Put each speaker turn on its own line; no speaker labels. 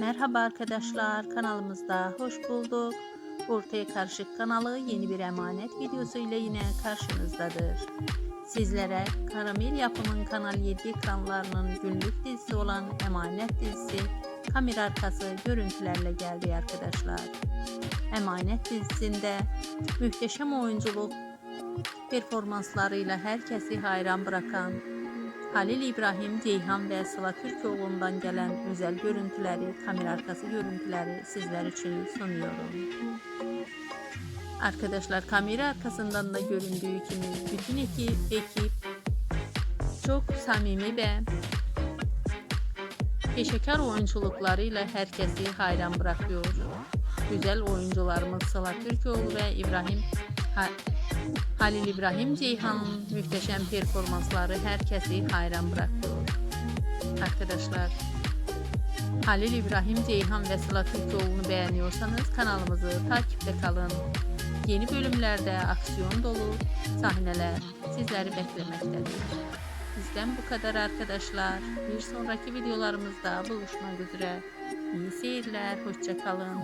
Merhaba arkadaşlar kanalımızda hoş bulduk. Ortaya Karışık kanalı yeni bir emanet videosu ile yine karşınızdadır. Sizlere Karamel yapımın Kanal 7 ekranlarının günlük dizisi olan Emanet dizisi kamera arkası görüntülerle geldi arkadaşlar. Emanet dizisinde muhteşem oyunculuk performanslarıyla herkesi hayran bırakan Halil İbrahim Ceyhan ve Sıla Türkoğlu'ndan gelen özel görüntüleri, kamera arkası görüntüleri sizler için sunuyorum. Arkadaşlar kamera arkasından da göründüğü gibi bütün ekip, ekip çok samimi ve peşekar oyunculuklarıyla herkesi hayran bırakıyor. Güzel oyuncularımız Sıla Türkoğlu ve İbrahim Ha- Halil İbrahim Ceyhan'ın muhteşem performansları herkesi hayran bırakıyor. Arkadaşlar Halil İbrahim Ceyhan ve Sıla Türkoğlu'nu beğeniyorsanız kanalımızı takipte kalın. Yeni bölümlerde aksiyon dolu sahneler sizleri beklemektedir. Bizden bu kadar arkadaşlar. Bir sonraki videolarımızda buluşmak üzere. İyi seyirler, hoşça kalın.